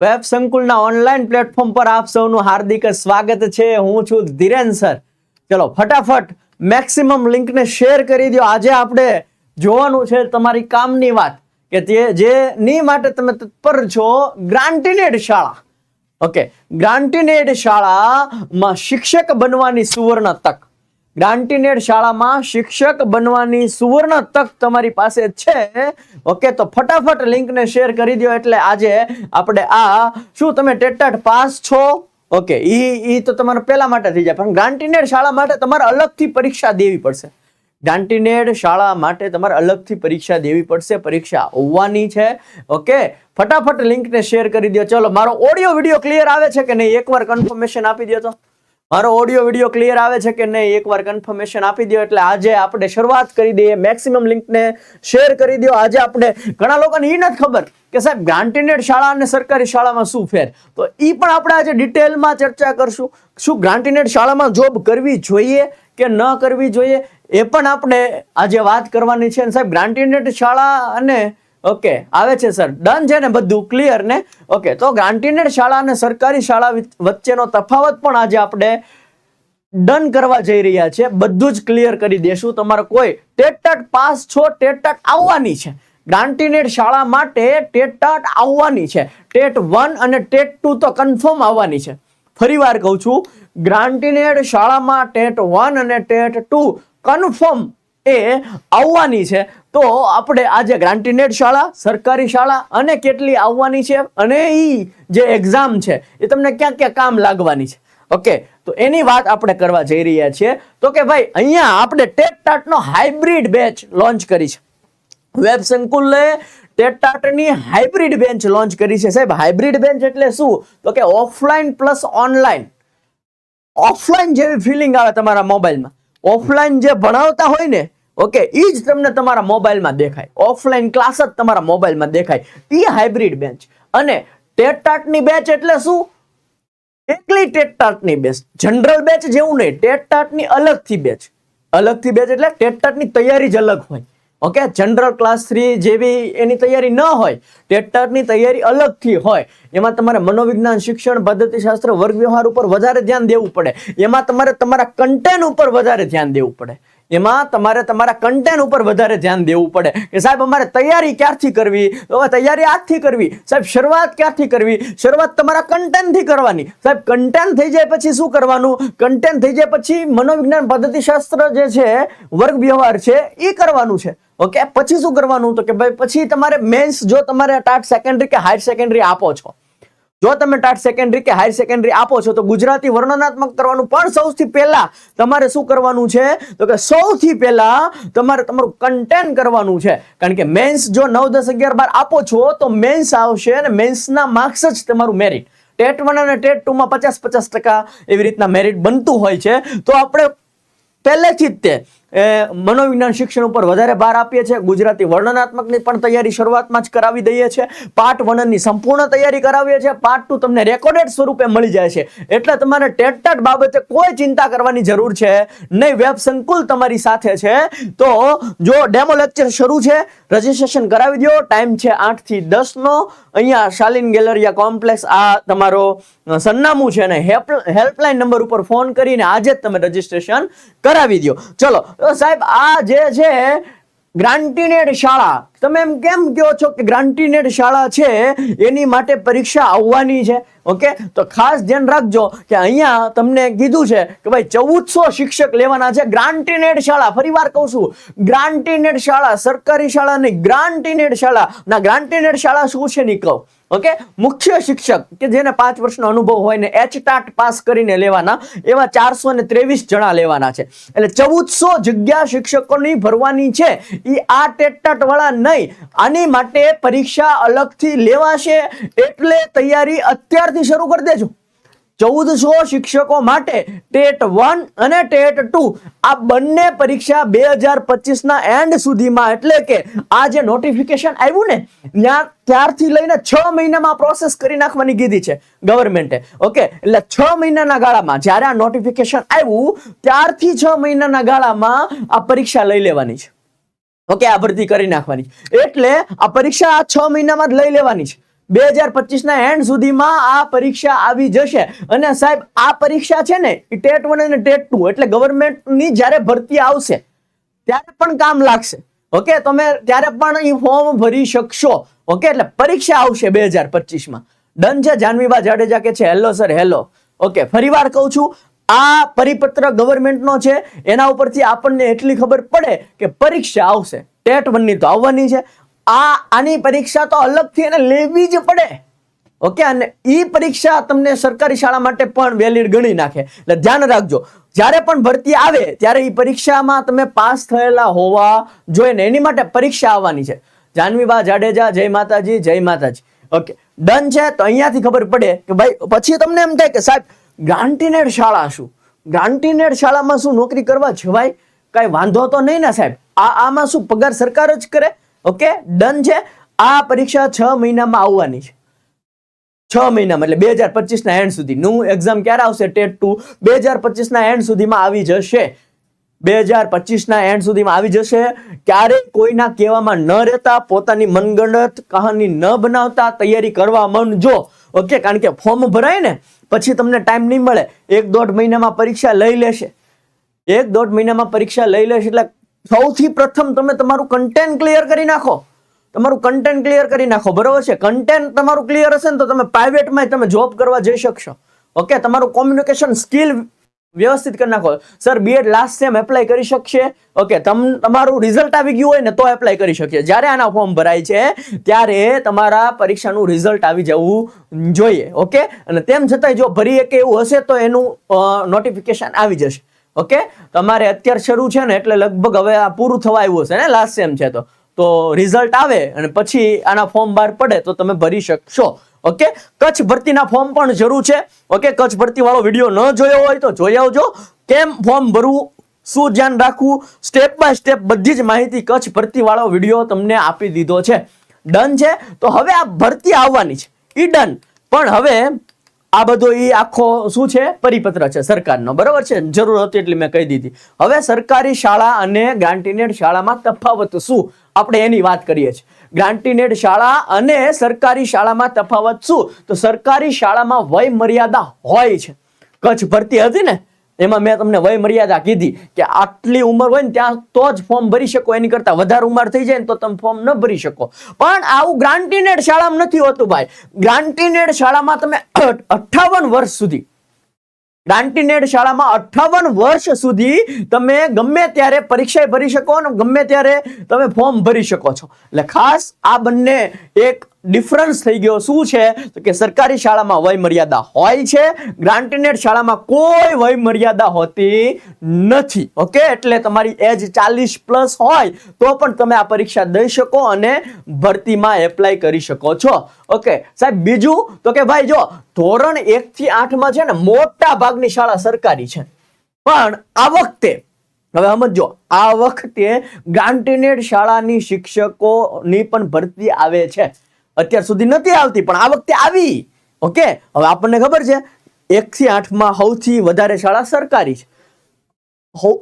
Web સંકુલના online platform પર આપ સૌનું હાર્દિક સ્વાગત છે. હું છું ધીરેન સર. ચલો, ફટાફટ મેક્સિમમ લિંકને શેર કરી દો આજે આપણે જોવાનું છે તમારી કામની વાત કે તે જેની માટે તમે તત્પર છો ગ્રાન્ટીનેડ શાળા. ઓકે ગ્રાન્ટીનેડ શાળામાં શિક્ષક બનવાની સુવર્ણ તક. ગ્રાન્ટીનેડ શાળામાં શિક્ષક બનવાની સુવર્ણ તક તમારી પાસે છે. ઓકે, તો ફટાફટ લિંકને શેર કરી દો એટલે આજે આપણે આ શું તમે ટેટાટ પાસ છો? ઓકે, ઈ ઈ તો તમારે પહેલા માટે થઈ જાય, પણ ગ્રાન્ટીનેડ શાળા માટે તમારે અલગથી પરીક્ષા દેવી પડશે. ગ્રાન્ટીનેડ શાળા માટે તમારે અલગથી પરીક્ષા દેવી પડશે, પરીક્ષા આવવાની છે. ઓકે, ફટાફટ લિંકને શેર કરી દો ચલો, મારો ઓડિયો વીડિયો ક્લિયર આવે છે કે નહીં? એકવાર કન્ફર્મેશન આપી દો તો. મારો ઓડિયો વીડિયો ક્લિયર આવે છે કે નહીં, એકવાર કન્ફર્મેશન આપી દો એટલે આજે આપણે શરૂઆત કરી દઈએ. મેક્સિમમ લિંકને શેર કરી દો આજે આપણે ઘણા લોકોને એ નથી ખબર કે સાહેબ ગ્રાન્ટીનેડ શાળા અને સરકારી શાળામાં શું ફેર? તો એ પણ આપણે આજે ડિટેલમાં ચર્ચા કરશું. શું ગ્રાન્ટેડ શાળામાં જોબ કરવી જોઈએ કે ન કરવી જોઈએ? એ પણ આપણે આજે વાત કરવાની છે. અને સાહેબ ગ્રાન્ટેડ શાળા અને ઓકે આવે છે સર ડન છે ને બધું ક્લિયર ને? ઓકે તો ગ્રાન્ટીનેડ શાળા અને સરકારી શાળા વચ્ચેનો તફાવત પણ આજે આપણે ડન કરવા જઈ રહ્યા છે. બધું જ ક્લિયર કરી દેશું. તમારે કોઈ ટેટટ પાસ છો ટેટટ આવવાની છે. ગ્રાન્ટીનેડ શાળા માટે ટેટટ આવવાની છે. ટેટ વન અને ટેટ ટુ તો કન્ફર્મ આવવાની છે. ફરીવાર કહું છું ગ્રાન્ટીનેડ શાળામાં ટેટ વન અને ટેટ ટુ કન્ફર્મ એ આવવાની છે. તો આપણે આજે ગ્રાન્ટીનેડ શાળા, સરકારી શાળા અને કેટલી આવવાની છે અને એ જે એક્ઝામ છે, એ તમને ક્યાં ક્યાં કામ લાગવાની છે? ઓકે તો એની વાત આપણે કરવા જઈ રહ્યા છીએ. તો કે ભાઈ, અહીંયા આપણે ટેટ ટાટનો હાઇબ્રિડ બેચ લોન્ચ કરી છે. વેબ સંકુલે ટેટાટની હાઇબ્રિડ બેન્ચ લોન્ચ કરી છે. સાહેબ હાઇબ્રિડ બેન્ચ એટલે શું? તો કે ઓફલાઈન પ્લસ ઓનલાઈન ઓફલાઈન જેવી ફિલિંગ આવે તમારા મોબાઈલમાં ઓફલાઈન જે ભણાવતા હોય ને ઓકે એ જ તમને તમારા મોબાઈલમાં દેખાય. ઓફલાઈન ક્લાસ જ તમારા મોબાઈલમાં દેખાય. એ હાઇબ્રિડ બેન્ચ અને ટેટટાટની બેચ એટલે શું? એકલી ટેટટાટની બેચ જનરલ બેચ જેવું નહીં, ટેટટાટની અલગથી બેચ અલગથી બેચ એટલે ટેટટાટની તૈયારી જ અલગ હોય. ઓકે જનરલ ક્લાસ થ્રી જેવી એની તૈયારી ન હોય, ટેટટાટની તૈયારી અલગથી હોય. એમાં તમારે મનોવિજ્ઞાન, શિક્ષણ, પદ્ધતિશાસ્ત્ર વર્ગ વ્યવહાર ઉપર વધારે ધ્યાન દેવું પડે. એમાં તમારે તમારા કન્ટેન્ટ ઉપર વધારે ધ્યાન દેવું પડે. એમાં તમારે તમારા કન્ટેન્ટ ઉપર વધારે ધ્યાન દેવું પડે. કે સાહેબ, અમારે તૈયારી ક્યારથી કરવી? હવે તૈયારી આજથી કરવી. સાહેબ, શરૂઆત ક્યારથી કરવી? શરૂઆત તમારા કન્ટેન્ટથી કરવાની. સાહેબ કન્ટેન્ટ થઈ જાય પછી શું કરવાનું? કન્ટેન્ટ થઈ જાય પછી મનોવિજ્ઞાન પદ્ધતિશાસ્ત્ર જે છે, વર્ગ વ્યવહાર છે, એ કરવાનું છે. ઓકે? પછી શું કરવાનું? તો કે ભાઈ, પછી તમારે મેન્સ જો તમારે ટાટ સેકન્ડરી કે હાયર સેકન્ડરી આપો છો. જો તમે ટાટ સેકન્ડરી કે હાયર સેકન્ડરી આપો છો, તો ગુજરાતી વર્ણનાત્મક કરવાનું પણ સૌથી પહેલા તમારે શું કરવાનું છે? તો કે સૌથી પહેલા તમારે તમારું કન્ટેન્ટ કરવાનું છે. કારણ કે મેન્સ જો નવ, દસ, અગિયાર, બાર આપો છો, તો મેન્સ આવશે અને મેન્સના માર્ક્સ જ તમારું મેરિટ ટેટ વન અને ટેટ ટુમાં પચાસ પચાસ ટકા એવી રીતના મેરિટ બનતું હોય છે. તો આપણે પહેલેથી જ તે એ, મનોવિજ્ઞાન શિક્ષણ ઉપર વધારે ભાર આપીએ છીએ. ગુજરાતી વર્ણનાત્મકની પણ તૈયારી શરૂઆતમાં જ કરાવી દઈએ છીએ. પાર્ટ વનની સંપૂર્ણ તૈયારી કરાવીએ છીએ. પાર્ટ ટુ તમને રેકોર્ડેડ સ્વરૂપે મળી જાય છે. એટલે તમારે ટેટટાટ બાબતે કોઈ ચિંતા કરવાની જરૂર છે નહીં. વેબ સંકુલ તમારી સાથે છે. તો જો ડેમો લેક્ચર શરૂ છે રજીસ્ટ્રેશન કરાવી દો ટાઈમ છે આઠથી દસનો અહીંયા શાલિન ગેલેરિયા કોમ્પ્લેક્સ આ તમારો સરનામું છે અને હેલ્પલાઇન નંબર ઉપર ફોન કરીને આજે જ તમે રજીસ્ટ્રેશન કરાવી દો ચલો તો સાહેબ આ જે છે ગ્રાન્ટીનેડ શાળા તમે એમ કેમ કહો છો કે ગ્રાન્ટીનેડ શાળા છે, એની માટે પરીક્ષા આવવાની છે? ઓકે તો ખાસ ધ્યાન રાખજો કે અહીંયા તમને કીધું છે કે ભાઈ ચૌદસો શિક્ષક લેવાના છે ગ્રાન્ટીનેડ શાળા. ફરીવાર કહું છું ગ્રાન્ટીનેડ શાળા, સરકારી શાળા નહીં ગ્રાન્ટીનેડ શાળા. ના ગ્રાન્ટીનેડ શાળા શું છે નહીં કહું? ઓકે મુખ્ય શિક્ષક કે જેને પાંચ વર્ષનો અનુભવ હોય ને એચ ટાટ પાસ કરીને લેવાના, એવા ચારસો ને ત્રેવીસ જણા લેવાના છે. એટલે ચૌદસો જગ્યા શિક્ષકોની ભરવાની છે. એ આ ટેટ વાળા નહીં. આની માટે પરીક્ષા અલગથી લેવાશે એટલે તૈયારી અત્યારથી શરૂ કરી દેજો. ચૌદસો શિક્ષકો માટે ટેટ વન અને ટેટ ટુ. આ બંને પરીક્ષા બે હજાર પચીસના એન્ડ સુધીમાં એટલે કે આ જે નોટિફિકેશન આવ્યું ને, ત્યાં ત્યારથી લઈને છ મહિનામાં પ્રોસેસ કરી નાખવાની કીધી છે ગવર્મેન્ટે ઓકે એટલે છ મહિનાના ગાળામાં જ્યારે આ નોટિફિકેશન આવ્યું, ત્યારથી છ મહિનાના ગાળામાં આ પરીક્ષા લઈ લેવાની છે. ઓકે, આ ભરતી કરી નાખવાની. એટલે આ પરીક્ષા છ મહિનામાં લઈ લેવાની છે. બે હજાર પચીસના એન્ડ સુધીમાં આ પરીક્ષા આવી જશે. અને સાહેબ, આ પરીક્ષા છે ને, એ ટેટ વન અને ટેટ ટુ, એટલે ગવર્મેન્ટની જ્યારે ભરતી આવશે, ત્યારે પણ કામ લાગશે. ઓકે, તમે ત્યારે પણ એ ફોર્મ ભરી શકશો. ઓકે, એટલે પરીક્ષા આવશે બે હજાર પચીસમાં. ડન છે, જાનવીબા જાડેજા કે છે હેલો સર હેલો ઓકે, ફરીવાર કહું છું આ પરિપત્ર ગવર્મેન્ટનો છે. એના ઉપરથી આપણને એટલી ખબર પડે કે પરીક્ષા આવશે. ટેટ વનની તો આવવાની છે. આ, આની પરીક્ષા તો અલગથી એને લેવી જ પડે. ઓકે, અને એ પરીક્ષા તમને સરકારી શાળા માટે પણ વેલિડ ગણી નાખે. એટલે ધ્યાન રાખજો. જ્યારે પણ ભરતી આવે, ત્યારે એ પરીક્ષામાં તમે પાસ થયેલા હોવા જોઈએ ને. એની માટે પરીક્ષા આવવાની છે. જાનવીબા જાડેજા, જય માતાજી જય માતાજી. ઓકે, ડન છે? તો અહીંયાથી ખબર પડે કે ભાઈ, પછી તમને એમ થાય કે સાહેબ ગ્રાન્ટીનેડ શાળા શું? ગ્રાન્ટીનેડ શાળામાં શું નોકરી કરવા જવાય? કાંઈ વાંધો તો નહીં ને સાહેબ. આ આમાં શું પગાર સરકાર જ કરે? ઓકે ડન છે. આ પરીક્ષા છ મહિનામાં આવવાની છે. છ મહિનામાં, એટલે બે હજાર પચીસના એન્ડ સુધી. નું એક્ઝામ ક્યારે આવશે? ટેટ ટુ બે હજાર પચીસના એન્ડ સુધીમાં આવી જશે. બે હજાર પચીસના એન્ડ સુધીમાં આવી જશે. ક્યારેય કોઈના કહેવામાં ન રહેતા, પોતાની મનગણત કહાની ન બનાવતા, તૈયારી કરવા મન જો. ઓકે કારણ કે ફોર્મ ભરાય ને પછી તમને ટાઈમ નહીં મળે. એક દોઢ મહિનામાં પરીક્ષા લઈ લેશે. એક દોઢ મહિનામાં પરીક્ષા લઈ લેશે એટલે સૌથી પ્રથમ તમે તમારું કન્ટેન્ટ ક્લિયર કરી નાખો. તમારું કન્ટેન્ટ ક્લિયર કરી નાખો. બરોબર છે? કન્ટેન્ટ તમારું ક્લિયર હશે ને તો તમે પ્રાઇવેટમાં તમે જોબ કરવા જઈ શકશો. ઓકે તમારું કોમ્યુનિકેશન સ્કિલ વ્યવસ્થિત કરી નાખો. Sir B Ed last sem apply કરી શકશે? ઓકે તમ, તમારું રિઝલ્ટ આવી ગયું હોય ને, તો એપ્લાય કરી શકીએ. જ્યારે આના ફોર્મ ભરાય છે, ત્યારે તમારા પરીક્ષાનું રિઝલ્ટ આવી જવું જોઈએ ઓકે અને તેમ છતાંય જો ભરી કે એવું હશે, તો એનું નોટિફિકેશન આવી જશે ઓકે તમારે અત્યારે શરૂ છે ને, એટલે લગભગ હવે આ પૂરું થવા આવ્યું હશે ને લાસ્ટ સેમ છે તો. તો રિઝલ્ટ આવે અને પછી આના ફોર્મ બહાર પડે, તો તમે ભરી શકશો. ઓકે? કચ્છ ભરતીના ફોર્મ પણ જરૂર છે. ઓકે? કચ્છ ભરતી વાળો વીડિયો ન જોયો હોય તો જોઈ આવજો. કેમ ફોર્મ ભરવું? શું ધ્યાન રાખવું? સ્ટેપ બાય સ્ટેપ બધી જ માહિતી કચ્છ ભરતી વાળો વીડિયો તમને આપી દીધો છે. ડન છે? તો હવે આ ભરતી આવવાની છે. ઈ ડન પણ હવે આ બધો એ આખો શું છે? પરિપત્ર છે સરકારનો. બરાબર છે? જરૂર હતી એટલે મેં કહી દીધી. હવે સરકારી શાળા અને ગ્રાન્ટીનેડ શાળામાં તફાવત શું? આપણે એની વાત કરીએ છીએ. ગ્રાન્ટીનેડ શાળા અને સરકારી શાળામાં તફાવત શું? તો સરકારી શાળામાં વય મર્યાદા હોય છે. કચ્છ ભરતી હતી ને, એમાં મેં તમને વય મર્યાદા કીધી કે આટલી ઉંમર હોય ને ત્યાં તો જ ફોર્મ ભરી શકો, એની કરતા વધારે ઉંમર થઈ જાય ને તો તમે ફોર્મ ન ભરી શકો. પણ આવું ગ્રાન્ટીનેડ શાળામાં નથી હોતું ભાઈ. ગ્રાન્ટીનેડ શાળામાં તમે અઠ્ઠાવન વર્ષ સુધી ગ્રાન્ટીનેડ શાળામાં અઠ્ઠાવન વર્ષ સુધી તમે ગમે ત્યારે પરીક્ષા ભરી શકો અને ગમે ત્યારે તમે ફોર્મ ભરી શકો છો. એટલે ખાસ આ બંને એક ડિફરન્સ થઈ ગયો. શું છે? તો કે સરકારી શાળામાં વય મર્યાદા હોય છે. ગ્રાન્ટીનેડ શાળામાં કોઈ વય મર્યાદા હોતી નથી. ઓકે એટલે તમારી એજ ચાલીસ પ્લસ હોય, તો પણ તમે આ પરીક્ષા દઈ શકો અને ભરતીમાં એપ્લાય કરી શકો છો. ઓકે સાહેબ, બીજું તો કે ભાઈ જો, ધોરણ એક થી આઠમાં છે ને, મોટા ભાગની શાળા સરકારી છે. પણ આ વખતે, હવે સમજો આ વખતે ગ્રાન્ટીનેડ શાળાની શિક્ષકોની પણ ભરતી આવે છે. અત્યાર સુધી નથી આવતી, પણ આ વખતે આવી. ઓકે? હવે આપણને ખબર છે એક થી આઠમાં સૌથી વધારે શાળા સરકારી છે.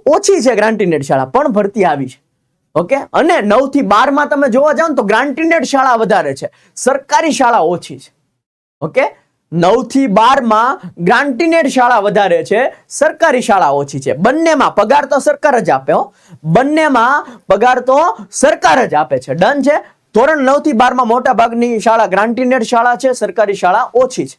ઓછી છે ગ્રાન્ટીનેડ શાળા, પણ ભરતી આવી છે. ઓકે? અને નવથી બારમાં તમે જોવા જાઓ ને તો ગ્રાન્ટીનેડ શાળા વધારે છે. સરકારી શાળા ઓછી છે. ઓકે? નવથી બારમાં ગ્રાન્ટીનેડ શાળા વધારે છે, સરકારી શાળા ઓછી છે. બંનેમાં પગાર તો સરકાર જ આપે, હો. બંનેમાં પગાર તો સરકાર જ આપે છે. ડન છે? ધોરણ નવથી બારમાં મોટા ભાગની શાળા ગ્રાન્ટીનેડ શાળા છે, સરકારી શાળા ઓછી છે.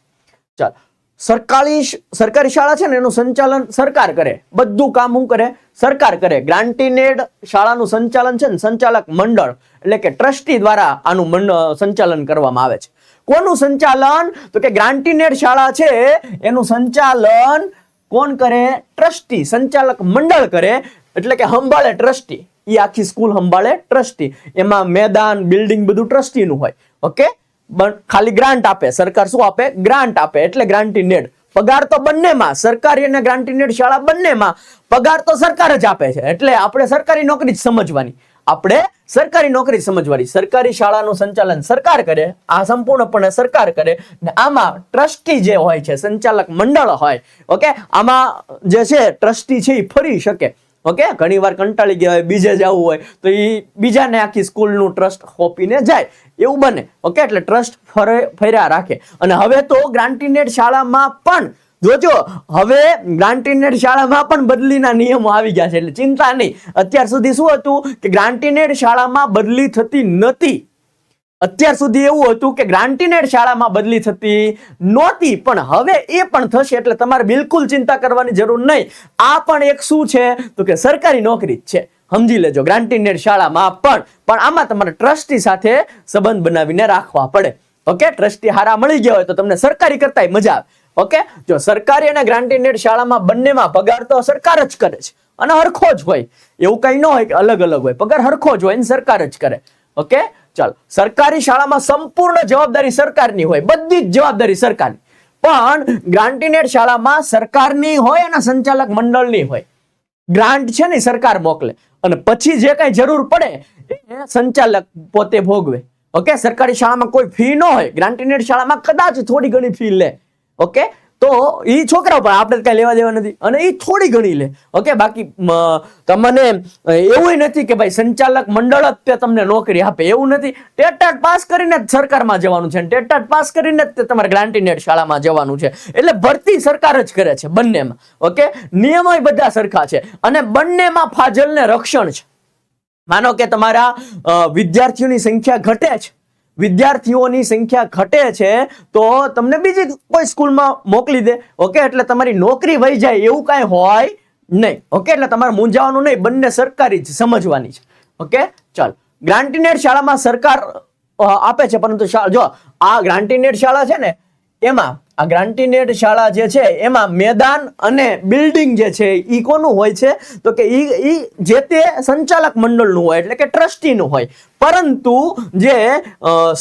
ચાલ. સરકારી સરકારી શાળા છે ને એનું સંચાલન સરકાર કરે, બધું કામ હું કરે, સરકાર કરે. ગ્રાન્ટીનેડ શાળાનું સંચાલન છે ને સંચાલક મંડળ, એટલે કે ટ્રસ્ટી દ્વારા આનું સંચાલન કરવામાં આવે છે. કોનું સંચાલન? તો કે ગ્રાન્ટીનેડ શાળા છે, એનું સંચાલન કોણ કરે? ટ્રસ્ટી. સંચાલક મંડળ કરે, એટલે કે સંભાળે ટ્રસ્ટી. એ આખી સ્કૂલ સંભાળે ટ્રસ્ટી. એમાં મેદાન, બિલ્ડિંગ બધું ટ્રસ્ટીનું હોય. ઓકે? ખાલી ગ્રાન્ટ આપે. સરકાર શું આપે? ગ્રાન્ટ આપે. એટલે ગ્રાન્ટીનેડ પગાર તો બંનેમાં. સરકારી અને ગ્રાન્ટી નેડ શાળા બંનેમાં. પગાર તો સરકાર જ આપે છે. એટલે આપણે સરકારી નોકરી જ સમજવાની. આપણે સરકારી નોકરી સમજવાની. સરકારી શાળાનું સંચાલન સરકાર કરે. આ સંપૂર્ણપણે સરકાર કરે. ને આમાં ટ્રસ્ટી જે હોય છે, સંચાલક મંડળ હોય. ઓકે? આમાં જે છે, ટ્રસ્ટી છે એ ફરી શકે. ઓકે? ઘણી વાર કંટાળી ગયા હોય, બીજે જવું હોય, તો એ બીજાને આખી સ્કૂલનું ટ્રસ્ટ હોપીને જાય. એવું બને, ઓકે? એટલે ટ્રસ્ટ ફરે, ફર્યા રાખે. અને હવે તો ગ્રાન્ટીનેટ શાળામાં પણ, જોજો, હવે ગ્રાન્ટીનેટ શાળામાં પણ બદલીના નિયમો આવી ગયા છે. એટલે ચિંતા નહીં. અત્યાર સુધી શું હતું? કે ગ્રાન્ટીનેટ શાળામાં બદલી થતી નથી. અત્યાર સુધી એવું હતું કે ગ્રાન્ટીનેડ શાળામાં બદલી થતી નહોતી, પણ હવે એ પણ થશે એટલે તમારે બિલકુલ ચિંતા કરવાની જરૂર નહીં. આ પણ એક શું છે? તો કે સરકારી નોકરી જ છે. સમજી લેજો, ગ્રાન્ટીનેડ શાળામાં પણ પણ આમાં તમારે ટ્રસ્ટી સાથે સંબંધ બનાવીને રાખવા પડે. ઓકે? ટ્રસ્ટી હારા મળી ગયા હોય તો તમને સરકારી કરતાય મજા આવે. ઓકે? જો સરકારી અને ગ્રાન્ટીનેડ શાળામાં બંનેમાં પગાર તો સરકાર જ કરે છે. અને હરખો જ હોય. એવું કઈ ન હોય કે અલગ અલગ હોય. પગાર હરખો જ હોય ને સરકાર જ કરે. ઓકે? ચાલો, સરકારી શાળામાં સંપૂર્ણ જવાબદારી સરકારની હોય, બધી જ જવાબદારી સરકારની. પણ ગ્રાન્ટીનેટ શાળામાં સરકારની હોય અને સંચાલક મંડળની હોય. ગ્રાન્ટ છે ને સરકાર મોકલે. અને પછી જે કઈ જરૂર પડે, એ સંચાલક પોતે ભોગવે. ઓકે? સરકારી શાળામાં કોઈ ફી ન હોય. ગ્રાન્ટીનેટ શાળામાં કદાચ થોડી ઘણી ફી લે. ઓકે? તો એ છોકરાઓ પણ આપણે કઈ લેવા દેવા નથી. અને એ થોડી ઘણી લે. ઓકે, બાકી તમને એવું નથી કે ભાઈ સંચાલક મંડળ જ તે તમને નોકરી આપે. એવું નથી. ટેટાટ પાસ કરીને જ સરકારમાં જવાનું છે ટેટાટ પાસ કરીને જ તે તમારે ગ્રાન્ટીનેટ શાળામાં જવાનું છે. એટલે ભરતી સરકાર જ કરે છે બંનેમાં. ઓકે? નિયમો બધા સરખા છે. અને બંનેમાં ફાજલ ને રક્ષણ છે. માનો કે તમારા વિદ્યાર્થીઓની સંખ્યા ઘટે છે વિદ્યાર્થીઓની સંખ્યા ઘટે છે, તો તમને બીજી કોઈ સ્કૂલમાં મોકલી દે. ઓકે? એટલે તમારી નોકરી વહી જાય એવું કાંઈ હોય નહીં. ઓકે? એટલે તમારે મૂંઝાવાનું નહીં, બંને સરકારી જ સમજવાની છે. ઓકે? ચાલો. ગ્રાન્ટીનેટ શાળામાં સરકાર આપે છે, પરંતુ જો આ ગ્રાન્ટીનેટ શાળા છે ને, એમાં આ ગ્રાન્ટીનેટ શાળા જે છે, એમાં મેદાન અને બિલ્ડિંગ જે છે એ કોનું હોય છે? તો કે ઈ જે તે સંચાલક મંડળનું હોય, એટલે કે ટ્રસ્ટીનું હોય. પરંતુ જે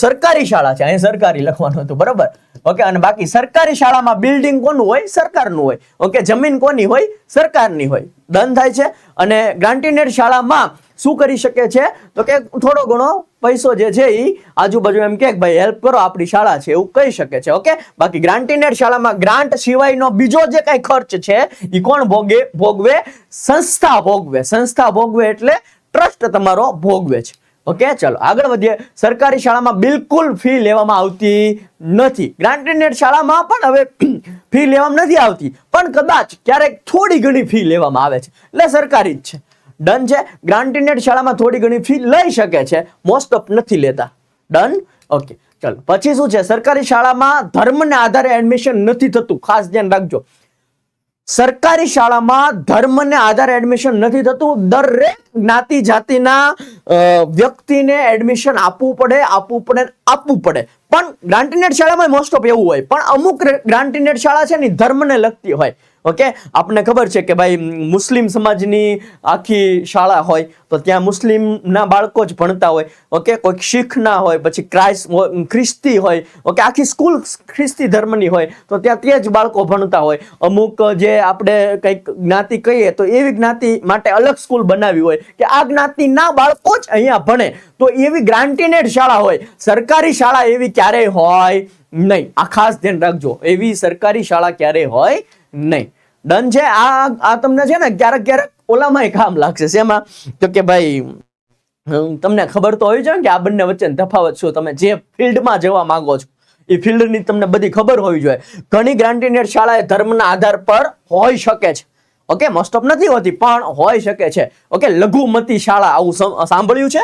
સરકારી શાળા છે, અહીં સરકારી લખવાનું હતું, બરાબર? ઓકે, અને બાકી સરકારી શાળામાં બિલ્ડિંગ કોનું હોય? સરકારનું હોય. ઓકે, જમીન કોની હોય? સરકારની હોય. દંડ થાય છે? અને ગ્રાન્ટીનેટ શાળામાં શું કરી શકે છે? તો કે થોડો ઘણો પૈસો જે છે એ આજુબાજુ એમ કે ભાઈ હેલ્પ કરો, આપણી શાળા છે, એવું કહી શકે છે ઓકે બાકી ગ્રાન્ટીનેટ શાળામાં ગ્રાન્ટ સિવાયનો બીજો જે કઈ ખર્ચ છે એ કોણ ભોગે, ભોગવે? સંસ્થા ભોગવે. સંસ્થા ભોગવે એટલે ટ્રસ્ટ તમારો ભોગવે છે. ઓકે ચલો, આગળ વધીએ. સરકારી શાળામાં બિલકુલ ફી લેવામાં આવતી નથી. ગ્રાન્ટીનેટ શાળામાં પણ હવે ફી લેવામાં નથી આવતી. પણ કદાચ ક્યારેક થોડી ઘણી ફી લેવામાં આવે છે. એટલે સરકારી જ છે. ડન છે. ગ્રાન્ટીનેટ શાળામાં થોડી ઘણી ફી લઈ શકે છે. મોસ્ટ ઓફ નથી લેતા. ડન ઓકે ચલો. પછી શું છે? સરકારી શાળામાં ધર્મને આધારે એડમિશન નથી થતું. ખાસ ધ્યાન રાખજો. સરકારી શાળામાં ધર્મને આધારે એડમિશન નથી થતું. દરેક જ્ઞાતિ જાતિના વ્યક્તિને એડમિશન આપવું પડે આપવું પડે આપવું પડે. પણ ગ્રાન્ટીનેટ શાળામાં મોસ્ટ ઓફ એવું હોય. પણ અમુક ગ્રાન્ટીનેટ શાળા છે ને, ધર્મને લગતી હોય. ઓકે? આપણને ખબર છે કે ભાઈ મુસ્લિમ સમાજની આખી શાળા હોય, તો ત્યાં મુસ્લિમના બાળકો જ ભણતા હોય, ઓકે? કોઈક શીખના હોય, પછી ક્રાઇસ્ટ ખ્રિસ્તી હોય, ઓકે? આખી સ્કૂલ ખ્રિસ્તી ધર્મની હોય, તો ત્યાં તે જ બાળકો ભણતા હોય. અમુક જે આપણે કંઈક જ્ઞાતિ કહીએ, તો એવી જ્ઞાતિ માટે અલગ સ્કૂલ બનાવી હોય કે આ જ્ઞાતિના બાળકો જ અહીંયા ભણે. તો એવી ગ્રાન્ટીનેડ શાળા હોય. સરકારી શાળા એવી ક્યારેય હોય નહીં. આ ખાસ ધ્યાન રાખજો. એવી સરકારી શાળા ક્યારેય હોય નહીં. ડન છે? આ આ તમને છે ને ક્યારેક ક્યારેક ઓલામાંય કામ લાગશે. શેમાં તો કે ભાઈ તમને ખબર તો હોય છે કે આ બંને વચ્ચે તફાવત શું? તમે જે ફિલ્ડમાં જવા માંગો છો, એ ફિલ્ડની તમને બધી ખબર હોવી જોઈએ. ઘણી ગ્રાન્ટીનેડ શાળાએ ધર્મના આધાર પર હોઈ શકે છે. ઓકે મોસ્ટ ઓફ નથી હોતી, પણ હોઈ શકે છે. ઓકે, લઘુમતી શાળા, આવું સાંભળ્યું છે?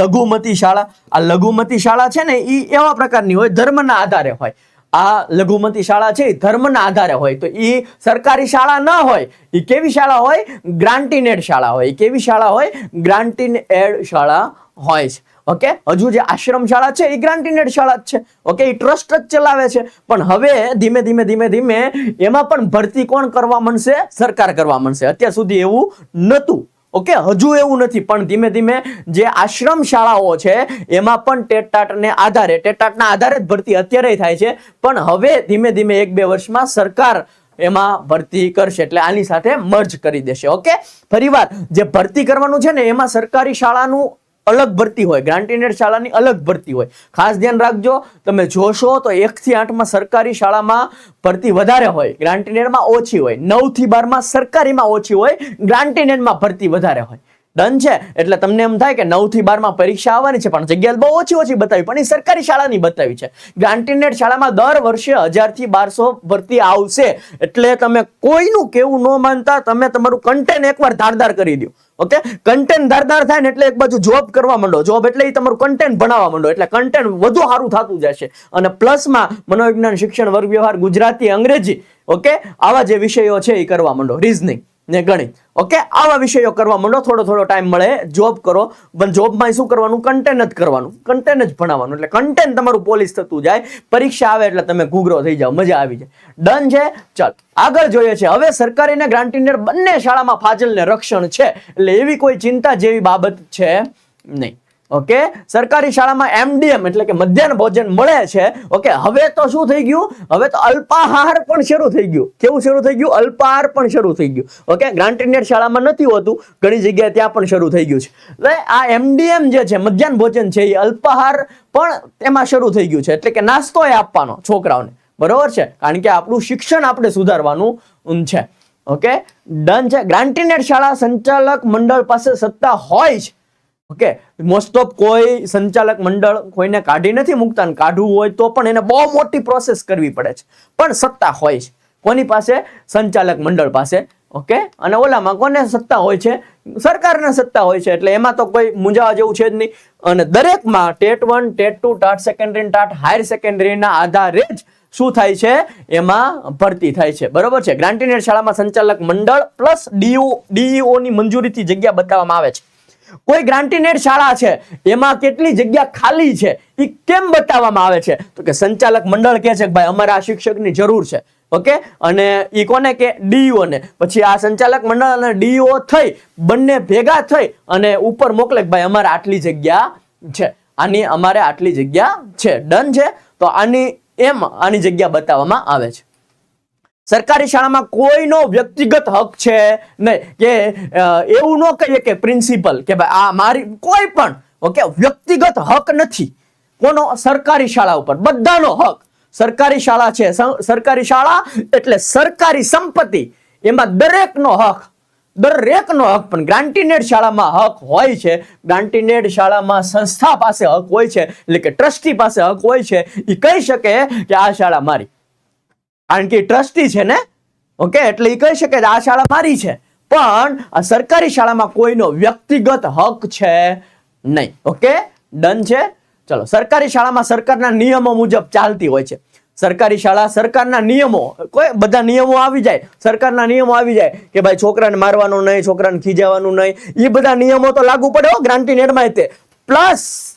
લઘુમતી શાળા. આ લઘુમતી શાળા છે ને એ એવા પ્રકારની હોય, ધર્મના આધારે હોય. આ લઘુમતી શાળા છે ધર્મના આધારે હોય. તો એ સરકારી શાળા ન હોય એ કેવી શાળા હોય? ગ્રાન્ટીનેડ શાળા હોય. કેવી શાળા હોય? ગ્રાન્ટીન એડ શાળા હોય છે. ઓકે? હજુ જે આશ્રમ શાળા છે એ ગ્રાન્ટીનેડ શાળા જ છે. ઓકે? એ ટ્રસ્ટ જ ચલાવે છે. પણ હવે ધીમે ધીમે ધીમે ધીમે એમાં પણ ભરતી કોણ કરવા માંડશે? સરકાર કરવા માંડશે. અત્યાર સુધી એવું નહોતું. ઓકે, હજુ એવું નથી, પણ ધીમે ધીમે જે આશ્રમ શાળાઓ છે, એમાં પણ ટેટાટને આધારે ટેટાટના આધારે જ ભરતી અત્યારે થાય છે, પણ હવે ધીમે ધીમે એક બે વર્ષમાં સરકાર એમાં ભરતી કરશે, એટલે આની સાથે મર્જ કરી દેશે, ઓકે? ફરીવાર જે ભરતી કરવાનું છે ને, એમાં સરકારી શાળાનું અલગ ભરતી હોય ગ્રાન્ટીનેડ શાળાની અલગ ભરતી હોય. ખાસ ધ્યાન રાખજો, તમે જોશો તો એક થી આઠમાં સરકારી શાળામાં ભરતી વધારે હોય ગ્રાન્ટીનેડમાં ઓછી હોય. નવથી બારમાં સરકારીમાં ઓછી હોય ગ્રાન્ટીનેડમાં ભરતી વધારે હોય. ડન છે? એટલે તમને એમ થાય કે નવથી બારમાં પરીક્ષા આવવાની છે, પણ જગ્યા બહુ ઓછી ઓછી બતાવી, પણ એ સરકારી શાળાની બતાવી છે. ગ્રાન્ટીનેડ શાળામાં દર વર્ષે હજારથી બારસો ભરતી આવશે. એટલે તમે કોઈનું કેવું ન માનતા, તમે તમારું કન્ટેન્ટ એકવાર ધારદાર કરી દો. ઓકે કન્ટેન્ટ ધારદાર થાય ને એટલે એક બાજુ જોબ કરવા માંડો. જોબ એટલે એ તમારું કન્ટેન્ટ ભણાવવા માંડો. એટલે કન્ટેન્ટ વધુ સારું થતું જશે. અને પ્લસમાં મનોવિજ્ઞાન, શિક્ષણ, વર્ગ વ્યવહાર, ગુજરાતી, અંગ્રેજી ઓકે આવા જે વિષયો છે એ કરવા માંડો. રીઝનિંગ ને ગણિત ઓકે આવા વિષયો કરવા માંડો થોડો થોડો ટાઈમ મળે. જોબ કરો. પણ જોબમાં શું કરવાનું? કન્ટેન જ કરવાનું. કન્ટેન જ ભણાવવાનું. એટલે કન્ટેન તમારું પોલીસ થતું જાય. પરીક્ષા આવે એટલે તમે ઘૂઘરો થઈ જાઓ. મજા આવી જાય. ડન છે? ચાલ. આગળ જોઈએ છે. હવે સરકારી અને ગ્રાન્ટીનેર બંને શાળામાં ફાજલ ને રક્ષણ છે. એટલે એવી કોઈ ચિંતા જેવી બાબત છે નહીં. ઓકે સરકારી શાળામાં એમડીએમ એટલે કે મધ્યાહન ભોજન મળે છે. ઓકે હવે તો શું થઈ ગયું? હવે તો અલ્પાહાર પણ શરૂ થઈ ગયું. કેવું શરૂ થઈ ગયું? અલ્પાહાર પણ શરૂ થઈ ગયું. ઓકે ગ્રાન્ટેડ શાળામાં નથી હોતું. ઘણી જગ્યાએ ત્યાં પણ શરૂ થઈ ગયું છે. એટલે આ એમડીએમ જે છે, મધ્યાહન ભોજન છે, એ અલ્પાહાર પણ તેમાં શરૂ થઈ ગયું છે. એટલે કે નાસ્તો એ આપવાનો છોકરાઓને. બરોબર છે? કારણ કે આપણું શિક્ષણ આપણે સુધારવાનું છે. ઓકે ડન છે. ગ્રાન્ટીનેડ શાળા સંચાલક મંડળ પાસે સત્તા હોય છે ઓકે? મોસ્ટ ઓફ કોઈ સંચાલક મંડળ કોઈને કાઢી નથી મૂકતા કાઢવું હોય તો પણ એને બહુ મોટી પ્રોસેસ કરવી પડે છે. પણ સત્તા હોય છે. કોની પાસે? સંચાલક મંડળ પાસે. ઓકે? અને ઓલામાં કોને સત્તા હોય છે? સરકારને સત્તા હોય છે. એટલે એમાં તો કોઈ મૂંઝાવા જેવું છે જ નહીં. અને દરેકમાં TET one, TET two, TAT secondary TAT higher સેકન્ડરીના આધારે જ શું થાય છે? એમાં ભરતી થાય છે. બરોબર છે? ગ્રાન્ટીનેડ શાળામાં સંચાલક મંડળ પ્લસ ડીઓ ડીઈઓની મંજૂરીથી જગ્યા બતાવવામાં આવે છે. કોઈ ગ્રાન્ટીનેડ શાળા છે, એમાં કેટલી જગ્યા ખાલી છે એ કેમ બતાવવામાં આવે છે? તો કે સંચાલક મંડળ કહે છે કે ભાઈ, અમારે આ શિક્ષકની જરૂર છે. ઓકે? અને એ કોને કે? ડીઈઓને પછી આ સંચાલક મંડળ અને ડીઈઓ થઈ, બંને ભેગા થઈ અને ઉપર મોકલે કે ભાઈ, અમારે આટલી જગ્યા છે. આની અમારે આટલી જગ્યા છે. ડન છે? તો આની એમ આની જગ્યા બતાવવામાં આવે છે. સરકારી શાળામાં કોઈનો વ્યક્તિગત હક છે નહીં. કે એવું ન કહીએ કે પ્રિન્સિપલ કે ભાઈ, આ મારી કોઈ પણ, ઓકે, વ્યક્તિગત હક નથી. કોનો? સરકારી શાળા ઉપર. બધાનો હક. સરકારી શાળા છે. સરકારી શાળા એટલે સરકારી સંપત્તિ. એમાં દરેકનો હક. દરેકનો હક. પણ ગ્રાન્ટીનેડ શાળામાં હક હોય છે. ગ્રાન્ટીનેડ શાળામાં સંસ્થા પાસે હક હોય છે. એટલે કે ટ્રસ્ટી પાસે હક હોય છે. એ કહી શકે કે આ શાળા મારી. કારણ કે ટ્રસ્ટી છે ને? ઓકે? એટલે એ કહી શકે કે આ શાળા મારી છે. પણ સરકારી શાળામાં કોઈનો વ્યક્તિગત હક છે નહીં. ઓકે? ડન છે? ચલો, સરકારી શાળામાં સરકારના નિયમો મુજબ ચાલતી હોય છે. સરકારી શાળા સરકારના નિયમો, કોઈ બધા નિયમો આવી જાય. સરકારના નિયમો આવી જાય કે ભાઈ છોકરાને મારવાનું નહીં, છોકરાને ખીજાવાનું નહીં. એ બધા નિયમો તો લાગુ પડે હો ગ્રાન્ટી ગ્રાન્ટીનેડમાં તે. પ્લસ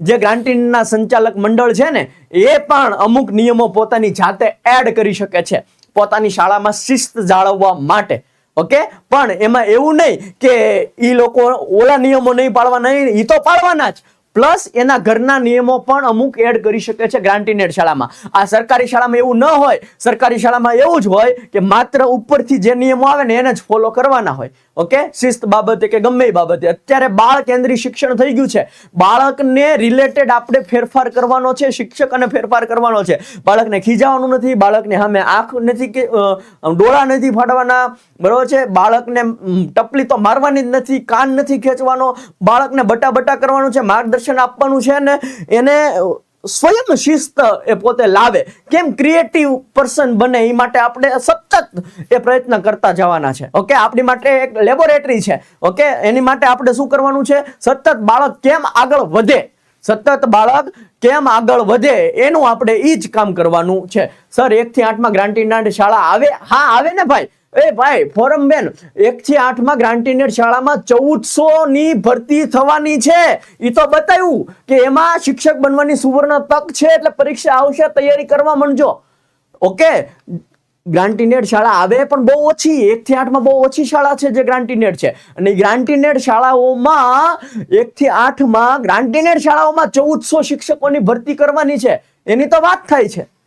જે ગ્રાન્ટીનના સંચાલક મંડળ છે ને, એ પણ અમુક નિયમો પોતાની જાતે એડ કરી શકે છે. પોતાની શાળામાં શિસ્ત જાળવવા માટે. ઓકે પણ એમાં એવું નહીં કે એ લોકો ઓલા નિયમો નહીં પાળવાના નહીં એ તો પાળવાના જ. પ્લસ એના ઘરના નિયમો પણ અમુક એડ કરી શકે છે ગ્રાન્ટીનેડ શાળામાં. આ સરકારી શાળામાં એવું ન હોય. સરકારી શાળામાં એવું જ હોય કે માત્ર ઉપરથી જે નિયમો આવે ને એને જ ફોલો કરવાના હોય. ઓકે? શિસ્ત બાબતે કે ગમે એ બાબતે. અત્યારે બાળ કેન્દ્રી શિક્ષણ થઈ ગયું છે. બાળકને રિલેટેડ આપણે ફેરફાર કરવાનો છે શિક્ષક અને ફેરફાર કરવાનો છે. બાળકને ખીજાવાનું નથી, બાળકને સામે આંખ નથી કે ડોળા નથી ફાડવાના. બરોબર છે? બાળકને ટપલી તો મારવાની જ નથી, કાન નથી ખેંચવાનો. બાળકને બટા બટા કરવાનું છે, માર્ગદર્શન આપવાનું છે ને એને સ્વયં શિસ્ત એ પોતે લાવે. કેમ ક્રિએટિવ પર્સન બને એ માટે આપણે સતત એ પ્રયત્ન કરતા જવાના છે. ઓકે? આપણી માટે એક લેબોરેટરી છે. ઓકે? એની માટે આપણે શું કરવાનું છે? સતત બાળક કેમ આગળ વધે? સતત બાળક કેમ આગળ વધે? એનું આપણે એ જ કામ કરવાનું છે. સર એકથી આઠમાં ગ્રાન્ટીનાડ શાળા આવે? હા, આવે ને ભાઈ. એ ભાઈ, ફોરમ બેન એક થી આઠમાં ગ્રાન્ટીનેડ શાળામાં ચૌદસો ની ભરતી થવાની છે. એ તો બતાવ્યું કે એમાં શિક્ષક બનવાની સુવર્ણ તક છે, એટલે પરીક્ષા આવશે, તૈયારી કરવા માંડજો. ઓકે? ગ્રાન્ટીનેડ શાળા આવે પણ બહુ ઓછી એક થી આઠમાં બહુ ઓછી શાળા છે જે ગ્રાન્ટીનેડ છે. અને ગ્રાન્ટીનેડ શાળાઓમાં એક થી આઠમાં ગ્રાન્ટીનેડ શાળાઓમાં ચૌદસો શિક્ષકોની ભરતી કરવાની છે. એની તો વાત થાય છે.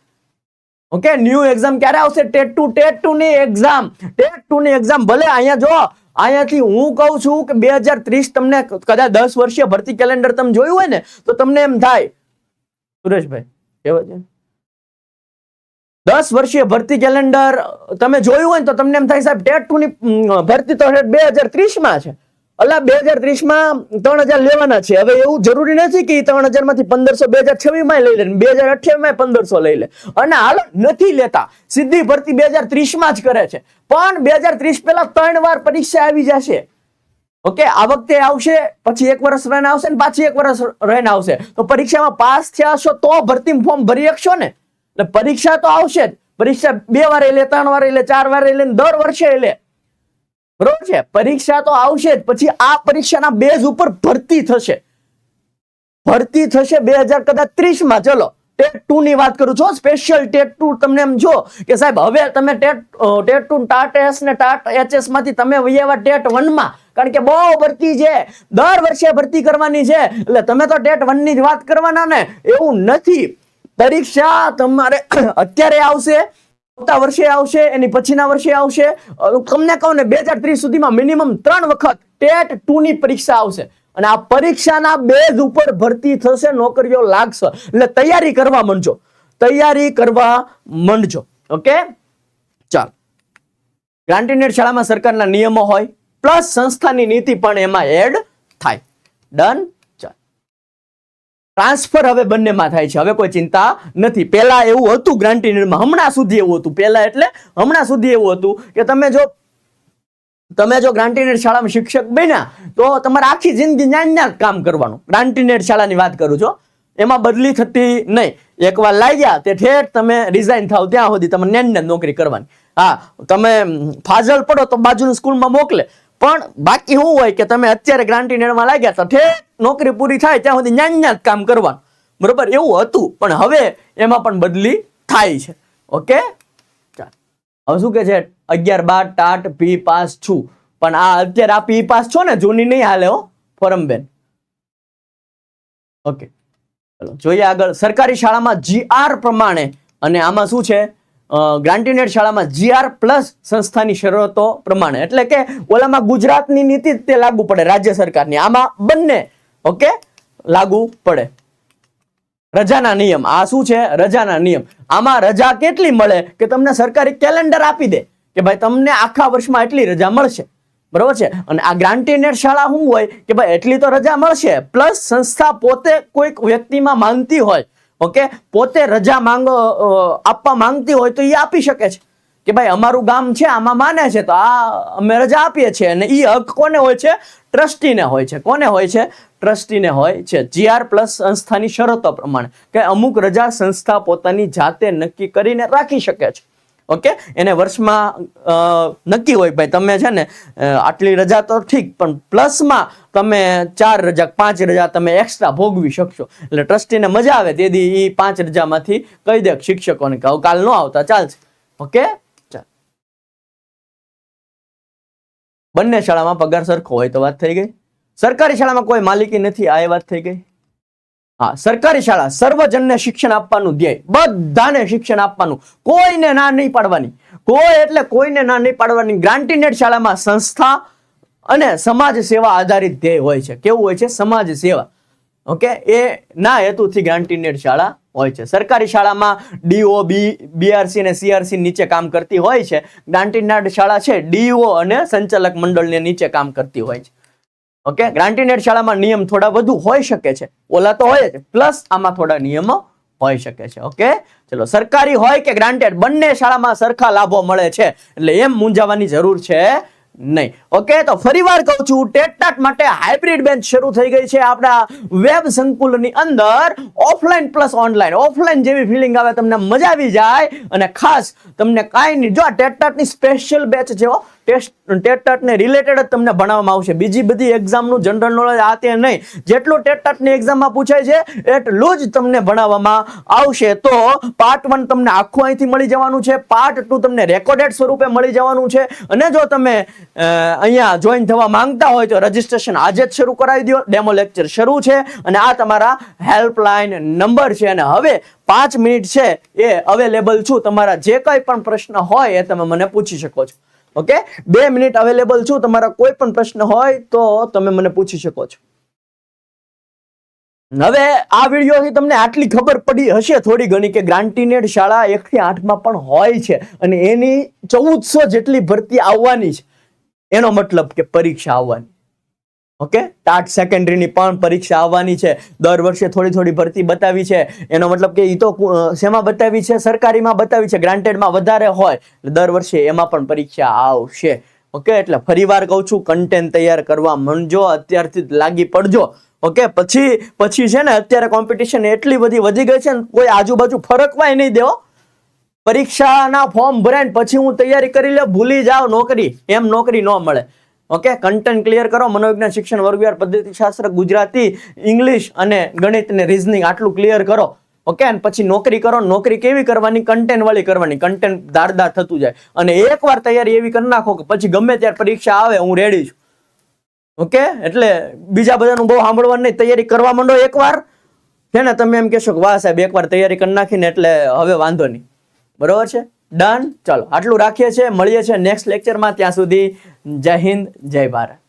ઓકે ન્યૂ એક્ઝામ ક્યારે આવશે? ટેટ ટુ ટેટ ટુ ની એક્ઝામ ટેટ ટુ ની એક્ઝામ ભલે અહીંયા જો, અહીંયાથી હું કહું છું કે બે હજાર ત્રીસ તમને કદાચ દસ વર્ષીય ભરતી કેલેન્ડર તમે જોયું હોય ને, તો તમને એમ થાય, સુરેશભાઈ, કેવા છે? દસ વર્ષીય ભરતી કેલેન્ડર તમે જોયું હોય તો તમને એમ થાય સાહેબ ટેટ ટુ ની ભરતી તો બે હજાર ત્રીસમાં છે. અલા, બે હજાર ત્રીસમાં ત્રણ હજાર લેવાના છે. હવે એવું જરૂરી નથી કે ત્રણ હજારમાંથી પંદરસો, બે હજાર છવ્વીસમાં લઈ લે બે હજાર અઠ્યાવીસમાં પંદરસો લઈ લે. અને હાલ નથી લેતા. સીધી ભરતી બે હજાર ત્રીસમાં જ કરે છે. પણ બે હજાર ત્રીસ પહેલા ત્રણ વાર પરીક્ષા આવી જશે. ઓકે, આ વખતે આવશે, પછી એક વર્ષ રહીને આવશે ને પાછી એક વર્ષ રહીને આવશે. તો પરીક્ષામાં પાસ થયા છો તો ભરતી ફોર્મ ભરી શકશો ને? એટલે પરીક્ષા તો આવશે જ. પરીક્ષા બે વાર લે, ત્રણ વાર લે, ચાર વાર લે દર વર્ષે લે. બરોબર છે? પરીક્ષા તો આવશે પછી આ પરીક્ષાના બેઝ ઉપર ભરતી થશે. ભરતી થશે બે હજાર કદાચ ચલો, ટેટ ટુ ની વાત કરું છું સ્પેશિયલ ટેટ ટુ તમને એમ જો કે સાહેબ, હવે તમે TET TET two TAT S ને ટાટ એચએસમાંથી તમે આવ્યા ટેટ વનમાં કારણ કે બહુ ભરતી છે. દર વર્ષે ભરતી કરવાની છે. એટલે તમે તો ટેટ વનની જ વાત કરવાના ને. એવું નથી. પરીક્ષા તમારે અત્યારે આવશે. આવતા વર્ષે આવશે, એની પછીના વર્ષે આવશે. તમને કહું ને, બે હજાર ત્રીસ સુધીમાં મિનિમમ ત્રણ વખત ટેટ ટુ ની પરીક્ષા આવશે. અને આ પરીક્ષાના બેઝ ઉપર ભરતી થશે, નોકરીઓ લાગશે. એટલે તૈયારી કરવા માંડજો. તૈયારી કરવા માંડજો. ઓકે? ચાલ. ગ્રાન્ટીનેટ શાળામાં સરકારના નિયમો હોય, પ્લસ સંસ્થાની નીતિ પણ એમાં એડ થાય. ડન ટ્રાન્સફર હવે બંનેમાં થાય છે. હવે કોઈ ચિંતા નથી. પહેલા એવું હતું ગ્રાન્ટીનેટમાં હમણાં સુધી એવું હતું. પહેલા એટલે હમણાં સુધી એવું હતું કે તમે જો તમે જો ગ્રાન્ટીનેટ શાળામાં શિક્ષક બન્યા, તો તમારે આખી જિંદગી ન્યા ન્યા જ કામ કરવાનું. ગ્રાન્ટીનેટ શાળાની વાત કરું છું એમાં બદલી થતી નહીં. એકવાર લાગ્યા તે ઠેઠ તમે રિઝાઇન થાવ ત્યાં સુધી તમે ન્યા ન્યા નોકરી કરવાની. હા, તમે ફાજલ પડો તો બાજુની સ્કૂલમાં મોકલે. પણ બાકી શું હોય કે તમે અત્યારે ગ્રાન્ટીનેટમાં લાગ્યા તો ઠેઠ, નોકરી પૂરી થાય ત્યાં સુધી ન્યા જ કામ કરવાનું. બરોબર? એવું હતું. પણ હવે એમાં પણ બદલી થાય છે. ઓકે? હવે શું કે છે? અગિયાર બાર ટાટ પી પાસ છું. પણ આ અત્યારે આ પી પાસ છો ને, જૂની નહીં હાલે હો, ફોરમબેન. ઓકે. ચલો, જોઈએ આગળ. સરકારી શાળામાં જીઆર પ્રમાણે. અને આમાં શું છે? ગ્રાન્ટીનેટ શાળામાં જીઆર પ્લસ સંસ્થાની શરતો પ્રમાણે. એટલે કે ઓલામાં ગુજરાતની નીતિ તે લાગુ પડે, રાજ્ય સરકારની. આમાં બંને, ઓકે, લાગુ પડે. રજાના નિયમ. આ શું છે? રજાના નિયમ. આમાં રજા કેટલી મળે કે તમને સરકારી કેલેન્ડર આપી દે કે ભાઈ તમને આખા વર્ષમાં એટલી રજા મળશે. બરોબર છે? અને આ ગ્રાન્ટીનેડ શાળા શું હોય? કે ભાઈ એટલી તો રજા મળશે. પ્લસ સંસ્થા પોતે કોઈક વ્યક્તિમાં માનતી હોય. ઓકે? પોતે રજા માંગો આપવા માંગતી હોય તો એ આપી શકે છે. કે ભાઈ, અમારું ગામ છે, આમાં માને છે, તો આ અમે રજા આપીએ છીએ. અને એ હક કોને હોય છે? ટ્રસ્ટીને હોય છે. કોને હોય છે? ટ્રસ્ટીને હોય છે. જીઆર પ્લસ સંસ્થાની શરતો પ્રમાણે. કે અમુક રજા સંસ્થા પોતાની જાતે નક્કી કરીને રાખી શકે છે. ઓકે? એને વર્ષમાં નક્કી હોય ભાઈ, તમે છે ને આટલી રજા તો ઠીક, પણ પ્લસમાં તમે ચાર રજા, પાંચ રજા તમે એક્સ્ટ્રા ભોગવી શકશો. એટલે ટ્રસ્ટીને મજા આવે તેથી એ પાંચ રજામાંથી કહી દે શિક્ષકોને કહો કાલ ન આવતા, ચાલશે. ઓકે? ચાલ. બંને શાળામાં પગાર સરખો હોય તો વાત થઈ ગઈ. સરકારી શાળામાં કોઈ માલિકી નથી, આ એ વાત થઈ ગઈ. હા, સરકારી શાળા સર્વજનને શિક્ષણ આપવાનું ધ્યેય, બધાને શિક્ષણ આપવાનું. કોઈને ના નહીં પાડવાની. કોઈ એટલે કોઈને ના નહીં પાડવાની. ગ્રાન્ટીનેટ શાળામાં સંસ્થા અને સમાજ સેવા આધારિત ધ્યેય હોય છે. કેવું હોય છે? સમાજ સેવા. ઓકે? એ ના હેતુથી ગ્રાન્ટીનેટ શાળા હોય છે. સરકારી શાળામાં ડીઓ બી બીઆરસી અને સીઆરસી નીચે કામ કરતી હોય છે. ગ્રાન્ટીનેટ શાળા છે. ડીઓ અને સંચાલક મંડળને નીચે કામ કરતી હોય છે. ઓકે ગ્રાન્ટીનેટ શાળામાં નિયમ થોડા વધુ હોઈ શકે છે. ઓલા તો હોય પ્લસ આમાં થોડા નિયમો હોઈ શકે છે. ઓકે ચલો, સરકારી હોય કે ગ્રાન્ટેડ બંને શાળામાં સરખા લાભો મળે છે. એટલે એમ મૂંઝાવાની જરૂર છે નહીં. ઓકે તો ફરીવાર કહું છું ટેટટાટ માટે હાઇબ્રિડ બેન્ચ શરૂ થઈ ગઈ છે આપણા વેબ સંકુલની અંદર. ઓફલાઈન પ્લસ ઓનલાઈન ઓફલાઈન જેવી ફિલિંગ આવે, તમને મજા આવી જાય. અને ખાસ તમને કાંઈ નહીં. જો આ ટેટટાટની સ્પેશિયલ બેચ હો ટેસ્ટ ટેટટાટને રિલેટેડ જ તમને ભણાવવામાં આવશે. બીજી બધી એક્ઝામનું જનરલ નોલેજ આ તે નહીં. જેટલું ટેટટાટની એક્ઝામમાં પૂછાય છે, એટલું જ તમને ભણાવવામાં આવશે. તો પાર્ટ વન તમને આખું અહીંથી મળી જવાનું છે. પાર્ટ ટુ તમને રેકોર્ડેડ સ્વરૂપે મળી જવાનું છે. અને જો તમે અહીંયા જોઈન થવા માંગતા હોય તો રજીસ્ટ્રેશન આજે જ શરૂ કરાવી દો. ડેમો લેક્ચર શરૂ છે અને આ તમારા હેલ્પલાઇન નંબર છે. અને હવે પાંચ મિનિટ છે એ અવેલેબલ છું. તમારા જે કંઈ પણ પ્રશ્ન હોય એ તમે મને પૂછી શકો છો. ઓકે બે મિનિટ અવેલેબલ છું. તમારા કોઈ પણ પ્રશ્ન હોય તો તમે મને પૂછી શકો છો. હવે આ વિડીયોથી તમને આટલી ખબર પડી હશે થોડી ઘણી કે ગ્રાન્ટીનેડ શાળા એક થી આઠમાં પણ હોય છે અને એની ચૌદસો જેટલી ભરતી આવવાની છે. એનો મતલબ કે પરીક્ષા આવવાની. ઓકે? ટાટ સેકન્ડરીની પણ પરીક્ષા આવવાની છે. દર વર્ષે થોડી થોડી ભરતી બતાવી છે. એનો મતલબ કે એ તો શેમાં બતાવી છે? સરકારીમાં બતાવી છે. ગ્રાન્ટેડમાં વધારે હોય. દર વર્ષે એમાં પણ પરીક્ષા આવશે. ઓકે? એટલે ફરીવાર કહું છું કન્ટેન્ટ તૈયાર કરવા માંડજો. અત્યારથી લાગી પડજો. ઓકે? પછી પછી છે ને, અત્યારે કોમ્પિટિશન એટલી બધી વધી ગઈ છે ને, કોઈ આજુબાજુ ફરકવાય નહીં દેવો. પરીક્ષાના ફોર્મ ભરાય પછી હું તૈયારી કરી લે, ભૂલી જાવ નોકરી. એમ નોકરી ન મળે. ઓકે કન્ટેન્ટ ક્લિયર કરો. મનોવિજ્ઞાન શિક્ષણ વર્ગવિહાર પદ્ધતિશાસ્ત્ર ગુજરાતી, ઇંગ્લિશ અને ગણિત અને રિઝનિંગ આટલું ક્લિયર કરો. ઓકે અને પછી નોકરી કરો. નોકરી કેવી કરવાની? કન્ટેન્ટ વાળી કરવાની. કન્ટેન્ટ ધારદાર થતું જાય. અને એકવાર તૈયારી એવી કરી નાખો કે પછી ગમે ત્યારે પરીક્ષા આવે, હું રેડી છું. ઓકે એટલે બીજા બધાનું બહુ સાંભળવાનું નહીં. તૈયારી કરવા માંડો એકવાર. છે ને, તમે એમ કહેશો કે, વાહ સાહેબ, એકવાર તૈયારી કરી નાખીને એટલે હવે વાંધો નહીં. બરોબર છે? ડન ચલો, આટલું રાખીએ છીએ. મળીએ છીએ નેક્સ્ટ લેક્ચરમાં ત્યાં સુધી જય હિન્દ, જય ભારત.